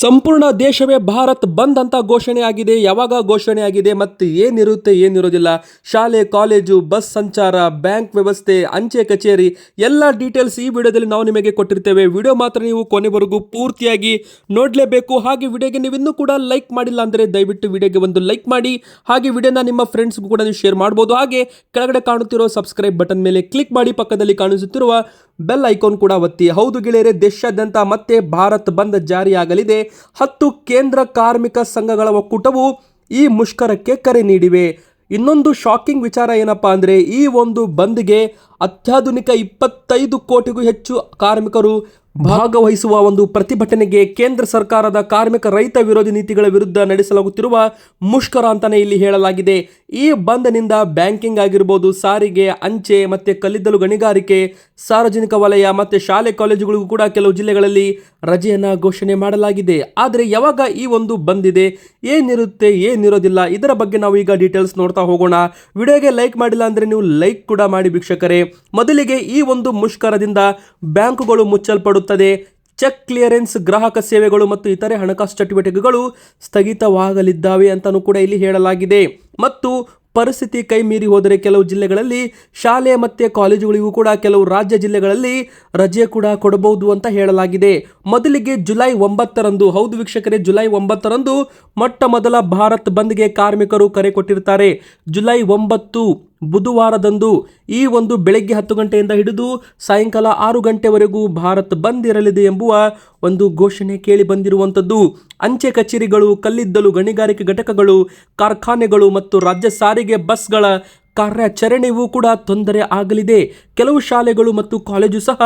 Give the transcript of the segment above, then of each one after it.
ಸಂಪೂರ್ಣ ದೇಶವೇ ಭಾರತ್ ಬಂದ್ ಅಂತ ಘೋಷಣೆ ಆಗಿದೆ, ಯಾವಾಗ ಘೋಷಣೆ ಆಗಿದೆ ಮತ್ತು ಏನಿರುತ್ತೆ, ಏನಿರೋದಿಲ್ಲ. ಶಾಲೆ, ಕಾಲೇಜು, ಬಸ್ ಸಂಚಾರ, ಬ್ಯಾಂಕ್ ವ್ಯವಸ್ಥೆ, ಅಂಚೆ ಕಚೇರಿ, ಎಲ್ಲ ಡೀಟೇಲ್ಸ್ ಈ ವಿಡಿಯೋದಲ್ಲಿ ನಾವು ನಿಮಗೆ ಕೊಟ್ಟಿರ್ತೇವೆ. ವಿಡಿಯೋ ಮಾತ್ರ ನೀವು ಕೊನೆವರೆಗೂ ಪೂರ್ತಿಯಾಗಿ ನೋಡಲೇಬೇಕು. ಹಾಗೆ ವಿಡಿಯೋಗೆ ನೀವು ಇನ್ನೂ ಕೂಡ ಲೈಕ್ ಮಾಡಿಲ್ಲ ಅಂದರೆ ದಯವಿಟ್ಟು ವಿಡಿಯೋಗೆ ಒಂದು ಲೈಕ್ ಮಾಡಿ. ಹಾಗೆ ವಿಡಿಯೋನ ನಿಮ್ಮ ಫ್ರೆಂಡ್ಸ್ಗೂ ಕೂಡ ನೀವು ಶೇರ್ ಮಾಡ್ಬೋದು. ಹಾಗೆ ಕೆಳಗಡೆ ಕಾಣುತ್ತಿರೋ ಸಬ್ಸ್ಕ್ರೈಬ್ ಬಟನ್ ಮೇಲೆ ಕ್ಲಿಕ್ ಮಾಡಿ ಪಕ್ಕದಲ್ಲಿ ಕಾಣಿಸುತ್ತಿರುವ ಬೆಲ್ ಐಕಾನ್ ಕೂಡ ಒತ್ತಿ. ಹೌದು ಗೆಳೆಯರೆ, ದೇಶಾದ್ಯಂತ ಮತ್ತೆ ಭಾರತ್ ಬಂದ್ ಜಾರಿಯಾಗಲಿದೆ. ಹತ್ತು ಕೇಂದ್ರ ಕಾರ್ಮಿಕ ಸಂಘಗಳ ಒಕ್ಕೂಟವು ಈ ಮುಷ್ಕರಕ್ಕೆ ಕರೆ ನೀಡಿವೆ. ಇನ್ನೊಂದು ಶಾಕಿಂಗ್ ವಿಚಾರ ಏನಪ್ಪಾ ಅಂದರೆ ಈ ಒಂದು ಬಂದ್ಗೆ ಅತ್ಯಾಧುನಿಕ ಇಪ್ಪತ್ತೈದು ಕೋಟಿಗೂ ಹೆಚ್ಚು ಕಾರ್ಮಿಕರು ಭಾಗವಹಿಸುವ ಒಂದು ಪ್ರತಿಭಟನೆಗೆ ಕೇಂದ್ರ ಸರ್ಕಾರದ ಕಾರ್ಮಿಕ ರೈತ ವಿರೋಧಿ ನೀತಿಗಳ ವಿರುದ್ಧ ನಡೆಸಲಾಗುತ್ತಿರುವ ಮುಷ್ಕರ ಅಂತಾನೆ ಇಲ್ಲಿ ಹೇಳಲಾಗಿದೆ. ಈ ಬಂದ್ನಿಂದ ಬ್ಯಾಂಕಿಂಗ್ ಆಗಿರ್ಬೋದು, ಸಾರಿಗೆ, ಅಂಚೆ ಮತ್ತು ಕಲ್ಲಿದ್ದಲು ಗಣಿಗಾರಿಕೆ, ಸಾರ್ವಜನಿಕ ವಲಯ ಮತ್ತು ಶಾಲೆ, ಕಾಲೇಜುಗಳಿಗೂ ಕೂಡ ಕೆಲವು ಜಿಲ್ಲೆಗಳಲ್ಲಿ ರಜೆಯನ್ನು ಘೋಷಣೆ ಮಾಡಲಾಗಿದೆ. ಆದರೆ ಯಾವಾಗ ಈ ಒಂದು ಬಂದಿದೆ, ಏನಿರುತ್ತೆ, ಏನಿರೋದಿಲ್ಲ, ಇದರ ಬಗ್ಗೆ ನಾವು ಈಗ ಡೀಟೇಲ್ಸ್ ನೋಡ್ತಾ ಹೋಗೋಣ. ವಿಡಿಯೋಗೆ ಲೈಕ್ ಮಾಡಿಲ್ಲ ಅಂದರೆ ನೀವು ಲೈಕ್ ಕೂಡ ಮಾಡಿ ವೀಕ್ಷಕರೇ. ಮೊದಲಿಗೆ ಈ ಒಂದು ಮುಷ್ಕರದಿಂದ ಬ್ಯಾಂಕುಗಳು ಮುಚ್ಚಲ್ಪಡುತ್ತದೆ ಚೆಕ್ ಕ್ಲಿಯರೆನ್ಸ್, ಗ್ರಾಹಕ ಸೇವೆಗಳು ಮತ್ತು ಇತರೆ ಹಣಕಾಸು ಚಟುವಟಿಕೆಗಳು ಸ್ಥಗಿತವಾಗಲಿದ್ದಾವೆ ಅಂತಲೂ ಕೂಡ ಇಲ್ಲಿ ಹೇಳಲಾಗಿದೆ. ಮತ್ತು ಪರಿಸ್ಥಿತಿ ಕೈ ಮೀರಿ ಹೋದರೆ ಕೆಲವು ಜಿಲ್ಲೆಗಳಲ್ಲಿ ಶಾಲೆ ಮತ್ತು ಕಾಲೇಜುಗಳಿಗೂ ಕೂಡ ಕೆಲವು ರಾಜ್ಯ ಜಿಲ್ಲೆಗಳಲ್ಲಿ ರಜೆ ಕೂಡ ಕೊಡಬಹುದು ಅಂತ ಹೇಳಲಾಗಿದೆ. ಮೊದಲಿಗೆ ಜುಲೈ ಒಂಬತ್ತರಂದು, ಹೌದು ವೀಕ್ಷಕರೇ, ಜುಲೈ ಒಂಬತ್ತರಂದು ಮೊಟ್ಟ ಮೊದಲ ಭಾರತ್ ಬಂದ್ಗೆ ಕಾರ್ಮಿಕರು ಕರೆ ಕೊಟ್ಟಿರ್ತಾರೆ. ಜುಲೈ ಒಂಬತ್ತು ಬುಧವಾರದಂದು ಈ ಒಂದು ಬೆಳಗ್ಗೆ ಹತ್ತು ಗಂಟೆಯಿಂದ ಹಿಡಿದು ಸಾಯಂಕಾಲ ಆರು ಗಂಟೆವರೆಗೂ ಭಾರತ್ ಬಂದ್ ಇರಲಿದೆ ಎಂಬುವ ಒಂದು ಘೋಷಣೆ ಕೇಳಿ ಬಂದಿರುವಂಥದ್ದು. ಅಂಚೆ ಕಚೇರಿಗಳು, ಕಲ್ಲಿದ್ದಲು ಗಣಿಗಾರಿಕೆ ಘಟಕಗಳು, ಕಾರ್ಖಾನೆಗಳು ಮತ್ತು ರಾಜ್ಯ ಸಾರಿಗೆ ಬಸ್ಗಳ ಕಾರ್ಯಾಚರಣೆಯೂ ಕೂಡ ತೊಂದರೆ ಆಗಲಿದೆ. ಕೆಲವು ಶಾಲೆಗಳು ಮತ್ತು ಕಾಲೇಜು ಸಹ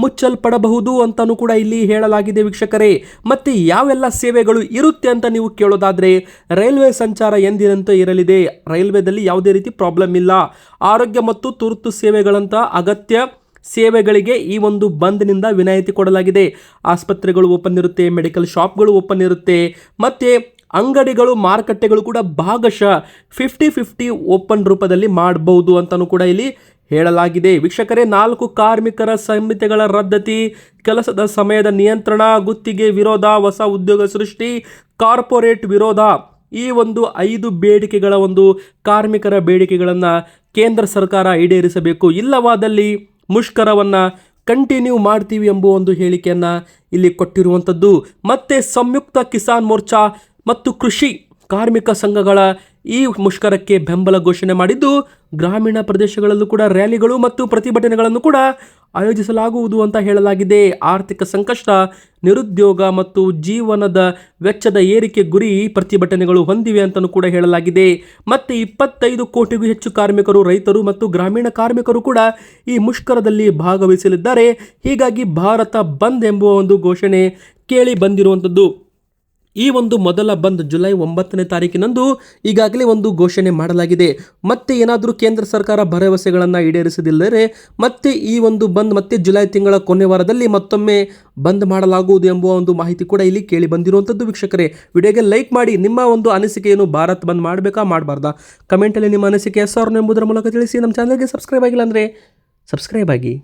ಮುಚ್ಚಲ್ಪಡಬಹುದು ಅಂತಾನೂ ಕೂಡ ಇಲ್ಲಿ ಹೇಳಲಾಗಿದೆ ವೀಕ್ಷಕರೇ. ಮತ್ತೆ ಯಾವೆಲ್ಲ ಸೇವೆಗಳು ಇರುತ್ತೆ ಅಂತ ನೀವು ಕೇಳೋದಾದ್ರೆ, ರೈಲ್ವೆ ಸಂಚಾರ ಎಂದಿನಂತೆ ಇರಲಿದೆ. ರೈಲ್ವೆದಲ್ಲಿ ಯಾವುದೇ ರೀತಿ ಪ್ರಾಬ್ಲಮ್ ಇಲ್ಲ. ಆರೋಗ್ಯ ಮತ್ತು ತುರ್ತು ಸೇವೆಗಳಂತ ಅಗತ್ಯ ಸೇವೆಗಳಿಗೆ ಈ ಒಂದು ಬಂದ್ನಿಂದ ವಿನಾಯಿತಿ ಕೊಡಲಾಗಿದೆ. ಆಸ್ಪತ್ರೆಗಳು ಓಪನ್ ಇರುತ್ತೆ, ಮೆಡಿಕಲ್ ಶಾಪ್ಗಳು ಓಪನ್ ಇರುತ್ತೆ. ಮತ್ತೆ ಅಂಗಡಿಗಳು, ಮಾರುಕಟ್ಟೆಗಳು ಕೂಡ ಭಾಗಶಃ ಫಿಫ್ಟಿ ಫಿಫ್ಟಿ ಓಪನ್ ರೂಪದಲ್ಲಿ ಮಾಡಬಹುದು ಅಂತಲೂ ಕೂಡ ಇಲ್ಲಿ ಹೇಳಲಾಗಿದೆ. ವೀಕ್ಷಕರೇ, ನಾಲ್ಕು ಕಾರ್ಮಿಕರ ಸಂಹಿತೆಗಳ ರದ್ದತಿ, ಕೆಲಸದ ಸಮಯದ ನಿಯಂತ್ರಣ, ಗುತ್ತಿಗೆ ವಿರೋಧ, ಹೊಸ ಉದ್ಯೋಗ ಸೃಷ್ಟಿ, ಕಾರ್ಪೊರೇಟ್ ವಿರೋಧ ಈ ಒಂದು ಐದು ಬೇಡಿಕೆಗಳ ಒಂದು ಕಾರ್ಮಿಕರ ಬೇಡಿಕೆಗಳನ್ನು ಕೇಂದ್ರ ಸರ್ಕಾರ ಈಡೇರಿಸಬೇಕು. ಇಲ್ಲವಾದಲ್ಲಿ ಮುಷ್ಕರವನ್ನು ಕಂಟಿನ್ಯೂ ಮಾಡ್ತೀವಿ ಎಂಬ ಒಂದು ಹೇಳಿಕೆಯನ್ನು ಇಲ್ಲಿ ಕೊಟ್ಟಿರುವಂಥದ್ದು. ಮತ್ತೆ ಸಂಯುಕ್ತ ಕಿಸಾನ್ ಮೋರ್ಚಾ ಮತ್ತು ಕೃಷಿ ಕಾರ್ಮಿಕ ಸಂಘಗಳ ಈ ಮುಷ್ಕರಕ್ಕೆ ಬೆಂಬಲ ಘೋಷಣೆ ಮಾಡಿದ್ದು ಗ್ರಾಮೀಣ ಪ್ರದೇಶಗಳಲ್ಲೂ ಕೂಡ ರ್ಯಾಲಿಗಳು ಮತ್ತು ಪ್ರತಿಭಟನೆಗಳನ್ನು ಕೂಡ ಆಯೋಜಿಸಲಾಗುವುದು ಅಂತ ಹೇಳಲಾಗಿದೆ. ಆರ್ಥಿಕ ಸಂಕಷ್ಟ, ನಿರುದ್ಯೋಗ ಮತ್ತು ಜೀವನದ ವೆಚ್ಚದ ಏರಿಕೆ ಗುರಿ ಪ್ರತಿಭಟನೆಗಳು ಹೊಂದಿವೆ ಅಂತಲೂ ಕೂಡ ಹೇಳಲಾಗಿದೆ. ಮತ್ತು ಇಪ್ಪತ್ತೈದು ಕೋಟಿಗೂ ಹೆಚ್ಚು ಕಾರ್ಮಿಕರು, ರೈತರು ಮತ್ತು ಗ್ರಾಮೀಣ ಕಾರ್ಮಿಕರು ಕೂಡ ಈ ಮುಷ್ಕರದಲ್ಲಿ ಭಾಗವಹಿಸಲಿದ್ದಾರೆ. ಹೀಗಾಗಿ ಭಾರತ ಬಂದ್ ಎಂಬುವ ಒಂದು ಘೋಷಣೆ ಕೇಳಿ ಬಂದಿರುವಂಥದ್ದು. ಈ ಒಂದು ಮೊದಲ ಬಂದ್ ಜುಲೈ ಒಂಬತ್ತನೇ ತಾರೀಕಿನಂದು ಈಗಾಗಲೇ ಒಂದು ಘೋಷಣೆ ಮಾಡಲಾಗಿದೆ. ಮತ್ತೆ ಏನಾದರೂ ಕೇಂದ್ರ ಸರ್ಕಾರ ಭರವಸೆಗಳನ್ನು ಈಡೇರಿಸದಿಲ್ಲದೆ ಮತ್ತೆ ಈ ಒಂದು ಬಂದ್ ಮತ್ತೆ ಜುಲೈ ತಿಂಗಳ ಕೊನೆ ವಾರದಲ್ಲಿ ಮತ್ತೊಮ್ಮೆ ಬಂದ್ ಮಾಡಲಾಗುವುದು ಎಂಬ ಒಂದು ಮಾಹಿತಿ ಕೂಡ ಇಲ್ಲಿ ಕೇಳಿ ಬಂದಿರುವಂಥದ್ದು ವೀಕ್ಷಕರೇ. ವಿಡಿಯೋಗೆ ಲೈಕ್ ಮಾಡಿ, ನಿಮ್ಮ ಒಂದು ಅನಿಸಿಕೆಯನ್ನು ಭಾರತ್ ಬಂದ್ ಮಾಡಬೇಕಾ ಮಾಡಬಾರ್ದಾ? ಕಮೆಂಟಲ್ಲಿ ನಿಮ್ಮ ಅನಿಸಿಕೆ ಎಸ್ ಎಂಬುದರ ಮೂಲಕ ತಿಳಿಸಿ. ನಮ್ಮ ಚಾನಲ್ಗೆ ಸಬ್ಸ್ಕ್ರೈಬ್ ಆಗಿಲ್ಲ ಅಂದರೆ ಸಬ್ಸ್ಕ್ರೈಬ್ ಆಗಿ.